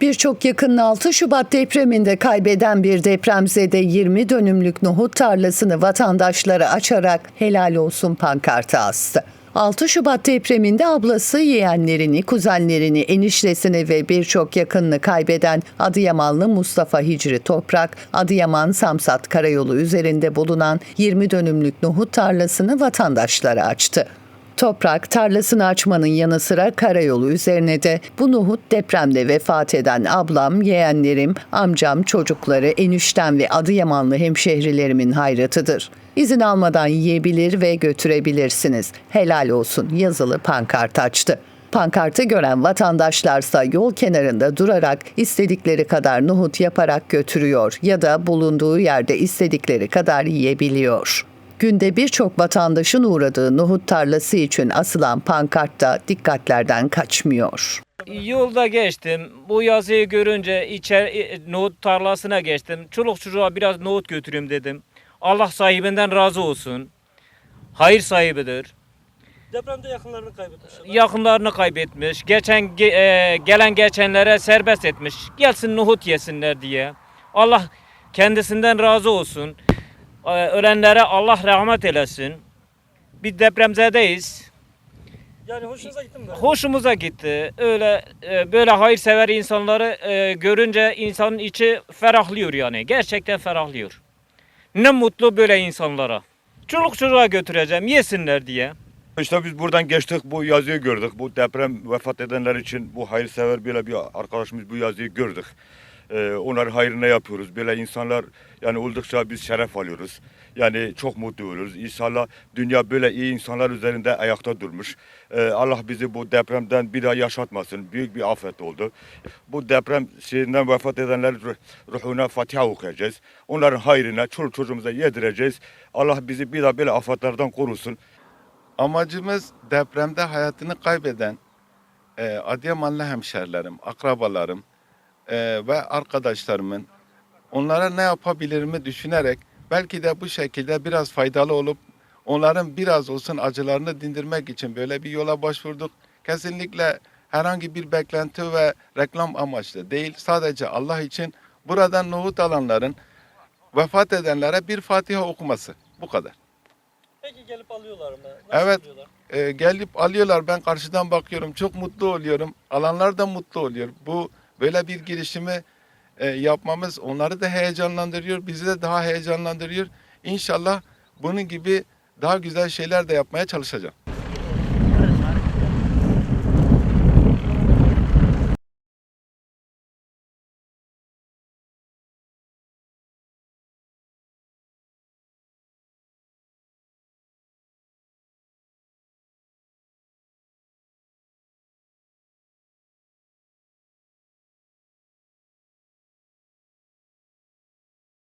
Birçok yakınını 6 Şubat depreminde kaybeden bir depremzede 20 dönümlük nohut tarlasını vatandaşlara açarak helal olsun pankartı astı. 6 Şubat depreminde ablası yeğenlerini, kuzenlerini, eniştesini ve birçok yakınını kaybeden Adıyamanlı Mustafa Hicri Toprak, Adıyaman Samsat Karayolu üzerinde bulunan 20 dönümlük nohut tarlasını vatandaşlara açtı. Toprak tarlasını açmanın yanı sıra karayolu üzerine de bu nohut depremde vefat eden ablam, yeğenlerim, amcam, çocukları, eniştem ve Adıyamanlı hemşehrilerimin hayratıdır. İzin almadan yiyebilir ve götürebilirsiniz. Helal olsun yazılı pankart açtı. Pankartı gören vatandaşlarsa yol kenarında durarak istedikleri kadar nohut yaparak götürüyor ya da bulunduğu yerde istedikleri kadar yiyebiliyor. Günde birçok vatandaşın uğradığı nohut tarlası için asılan pankart da dikkatlerden kaçmıyor. Yolda geçtim. Bu yazıyı görünce içer e, nohut tarlasına geçtim. Çoluk çocuğa biraz nohut götüreyim dedim. Allah sahibinden razı olsun. Hayır sahibidir. Depremde yakınlarını kaybetmiş. Yakınlarını kaybetmiş. Geçen ge- e, gelen geçenlere serbest etmiş. Gelsin nohut yesinler diye. Allah kendisinden razı olsun. E, ölenlere Allah rahmet eylesin. Bir depremzedeyiz. Yani hoşunuza gitti mi? böyle? Hoşumuza gitti. Öyle e, böyle hayırsever insanları e, görünce insanın içi ferahlıyor yani. Gerçekten ferahlıyor. Ne mutlu böyle insanlara. Çoluk çocuğa götüreceğim yesinler diye. İşte biz buradan geçtik bu yazıyı gördük. Bu deprem vefat edenler için bu hayırsever böyle bir arkadaşımız bu yazıyı gördük. Ee, onların hayrına yapıyoruz. Böyle insanlar yani oldukça biz şeref alıyoruz. Yani çok mutlu oluyoruz. İnşallah dünya böyle iyi insanlar üzerinde ayakta durmuş. Ee, Allah bizi bu depremden bir daha yaşatmasın. Büyük bir afet oldu. Bu deprem şeyinden vefat edenlerin ruh- ruhuna Fatiha okuyacağız. Onların hayrına çoluk çocuğumuza yedireceğiz. Allah bizi bir daha böyle afetlerden korusun. Amacımız depremde hayatını kaybeden e, Adıyamanlı hemşerilerim, akrabalarım e, ve arkadaşlarımın onlara ne yapabilirimi düşünerek belki de bu şekilde biraz faydalı olup onların biraz olsun acılarını dindirmek için böyle bir yola başvurduk. Kesinlikle herhangi bir beklenti ve reklam amaçlı değil. Sadece Allah için buradan nohut alanların vefat edenlere bir Fatiha okuması. Bu kadar. Peki gelip alıyorlar mı? Nasıl Evet. alıyorlar? e, gelip alıyorlar. Ben karşıdan bakıyorum. Çok mutlu oluyorum. Alanlar da mutlu oluyor. Bu böyle bir girişimi e, yapmamız onları da heyecanlandırıyor. Bizi de daha heyecanlandırıyor. İnşallah bunun gibi daha güzel şeyler de yapmaya çalışacağım.